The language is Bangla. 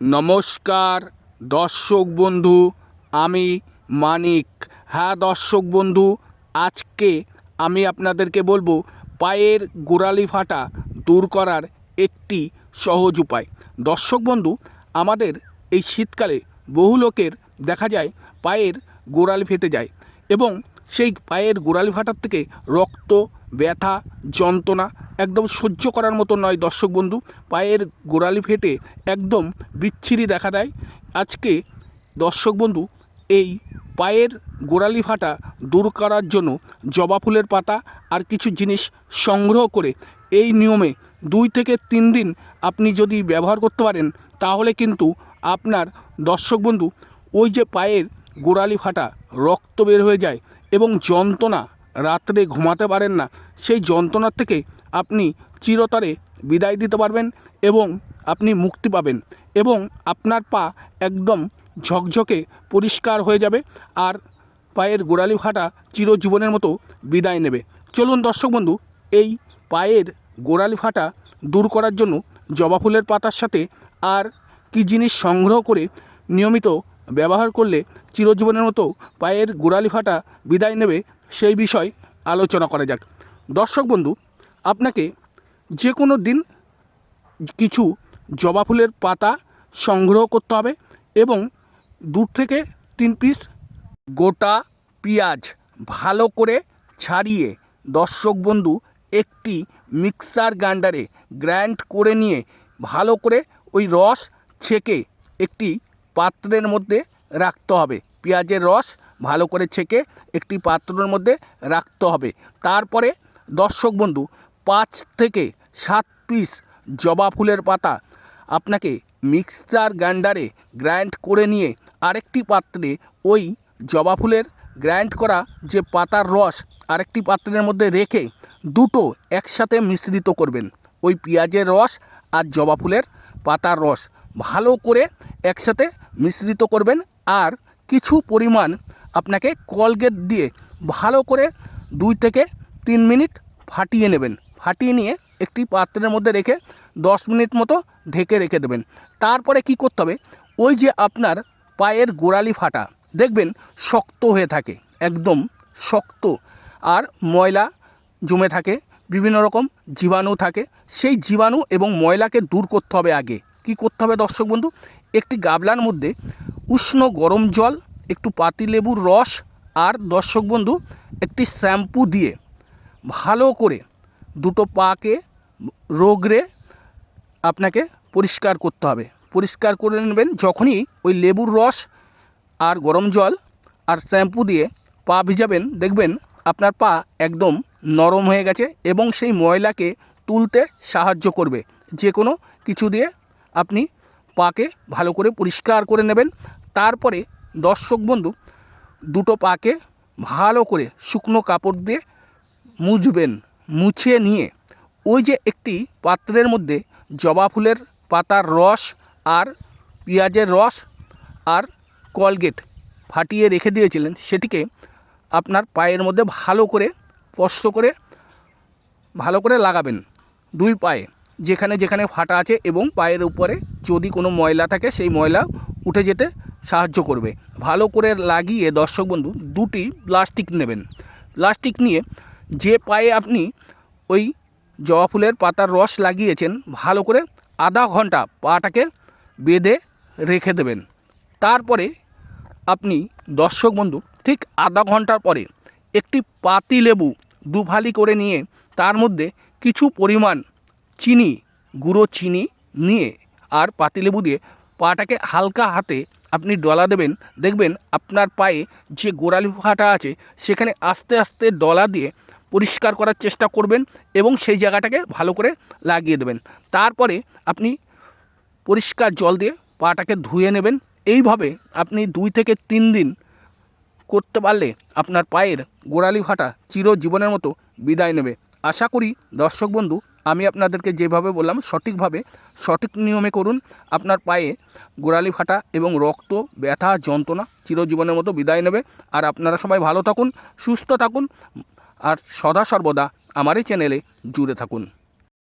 নমস্কার, দর্শক বন্ধু, আমি মানিক। হ্যাঁ দর্শক বন্ধু, আজকে আমি আপনাদেরকে বলব, পায়ের গোড়ালি ফাটা দূর করার একটি সহজ উপায়। দর্শক বন্ধু, আমাদের এই শীতকালে বহু লোকের দেখা যায়, পায়ের গোড়ালি ফেটে যায় এবং সেই পায়ের গোড়ালি ফাটার থেকে রক্ত ব্যথা, যন্ত্রণা একদম সহ্য করার মতো নয় দর্শক বন্ধু। পায়ের গোড়ালি ফেটে একদম বিচ্ছিরি দেখা দেয়। আজকে দর্শক বন্ধু, এই পায়ের গোড়ালি ফাটা দূর করার জন্য জবা ফুলের পাতা আর কিছু জিনিস সংগ্রহ করে এই নিয়মে দুই থেকে তিন দিন আপনি যদি ব্যবহার করতে পারেন, তাহলে কিন্তু আপনার দর্শক বন্ধু, ওই যে পায়ের গোড়ালি ফাটা রক্ত বের হয়ে যায় এবং যন্ত্রণা রাত্রে ঘুমাতে পারেন না, সেই যন্ত্রণার থেকে আপনি চিরতরে বিদায় দিতে পারবেন এবং আপনি মুক্তি পাবেন এবং আপনার পা একদম ঝকঝকে পরিষ্কার হয়ে যাবে আর পায়ের গোড়ালি ফাটা চিরজীবনের মতো বিদায় নেবে। চলুন দর্শক বন্ধু, এই পায়ের গোড়ালি ফাটা দূর করার জন্য জবা ফুলের পাতার সাথে আর কি জিনিস সংগ্রহ করে নিয়মিত ব্যবহার করলে চিরজীবনের মতো পায়ের গোড়ালি ফাটা বিদায় নেবে সেই বিষয় আলোচনা করা যাক। দর্শক বন্ধু, আপনাকে যে কোনো দিন কিছু জবা ফুলের পাতা সংগ্রহ করতে হবে এবং দু থেকে তিন পিস গোটা পেঁয়াজ ভালো করে ছাড়িয়ে দর্শক বন্ধু, একটি মিক্সার গ্রাইন্ডারে গ্রাইন্ড করে নিয়ে ভালো করে ওই রস ছেঁকে একটি পাত্রের মধ্যে রাখতে হবে। পেঁয়াজের রস ভালো করে ছেঁকে একটি পাত্রের মধ্যে রাখতে হবে। তারপরে দর্শক বন্ধু, পাঁচ থেকে সাত পিস জবা ফুলের পাতা আপনাকে মিক্সার গ্রাইন্ডারে গ্রাইন্ড করে নিয়ে আরেকটি পাত্রে ওই জবা ফুলের গ্রাইন্ড করা যে পাতার রস আরেকটি পাত্রের মধ্যে রেখে দুটো একসাথে মিশ্রিত করবেন। ওই পেঁয়াজের রস আর জবা ফুলের পাতার রস। ভালো করে একসাথে মিশ্রিত করবেন আর কিছু পরিমাণ আপনাকে কলগেট দিয়ে ভালো করে দুই থেকে তিন মিনিট ফাটিয়ে নেবেন। ফাটিয়ে নিয়ে একটি পাত্রের মধ্যে রেখে দশ মিনিট মতো ঢেকে রেখে দেবেন। তারপরে কি করতে হবে? ওই যে আপনার পায়ের গোড়ালি ফাটা, দেখবেন শক্ত হয়ে থাকে, একদম শক্ত। আর ময়লা জমে থাকে, বিভিন্ন রকম জীবাণু থাকে। সেই জীবাণু এবং ময়লাকে দূর করতে হবে আগে। কি করতে হবে দর্শক বন্ধু? একটি গাবলার মধ্যে উষ্ণ গরম জল একটু পাতিলেবুর রস আর দর্শক বন্ধু, একটি শ্যাম্পু দিয়ে ভালো করে দুটো পাকে রোগড়ে আপনাকে পরিষ্কার করতে হবে। পরিষ্কার করে নেবেন যখনই ওই লেবুর রস আর গরম জল আর শ্যাম্পু দিয়ে পা ভিজাবেন, দেখবেন আপনার পা একদম নরম হয়ে গেছে এবং সেই ময়লাকে তুলতে সাহায্য করবে। যে কোনো কিছু দিয়ে আপনি পাকে ভালো করে পরিষ্কার করে নেবেন। তারপরে দর্শক বন্ধু, দুটো পাকে ভালো করে শুকনো কাপড় দিয়ে মুছবেন মুছে নিয়ে ওই যে একটি পাত্রের মধ্যে জবা ফুলের পাতার রস আর পেঁয়াজের রস আর কলগেট ফাটিয়ে রেখে দিয়েছিলেন, সেটিকে আপনার পায়ের মধ্যে ভালো করে স্পর্শ করে, ভালো করে লাগাবেন। দুই পায়ে যেখানে যেখানে ফাটা আছে এবং পায়ের উপরে যদি কোনো ময়লা থাকে, সেই ময়লা উঠে যেতে সাহায্য করবে। ভালো করে লাগিয়ে দর্শক বন্ধু, দুটি প্লাস্টিক নেবেন। প্লাস্টিক নিয়ে যে পায়ে আপনি ওই জবা ফুলের পাতার রস লাগিয়েছেন, ভালো করে আধা ঘণ্টা পাটাকে বেঁধে রেখে দেবেন। তারপরে আপনি দর্শক বন্ধু, ঠিক আধা ঘণ্টার পরে একটি পাতি লেবু দুফালি করে নিয়ে, তার মধ্যে কিছু পরিমাণ চিনি, গুঁড়ো চিনি নিয়ে আর পাতিলেবু দিয়ে পাটাকে হালকা হাতে আপনি ডলা দেবেন, দেখবেন আপনার পায়ে যে গোড়ালি ফাটা আছে, সেখানে আস্তে আস্তে ডলা দিয়ে পরিষ্কার করার চেষ্টা করবেন এবং সেই জায়গাটাকে ভালো করে লাগিয়ে দেবেন। তারপরে আপনি পরিষ্কার জল দিয়ে পাটাকে ধুয়ে নেবেন। এইভাবে আপনি দুই থেকে তিন দিন করতে পারলে আপনার পায়ের গোড়ালি ফাটা চিরজীবনের মতো বিদায় নেবে। আশা করি দর্শক বন্ধু আমি আপনাদেরকে যেভাবে বললাম, সঠিকভাবে, সঠিক নিয়মে করুন। আপনার পায়ে গোড়ালি ফাটা এবং রক্ত, ব্যথা, যন্ত্রণা চিরজীবনের মতো বিদায় নেবে। আর আপনারা সবাই ভালো থাকুন, সুস্থ থাকুন, আর সদা সর্বদা আমার এই চ্যানেলে জুড়ে থাকুন।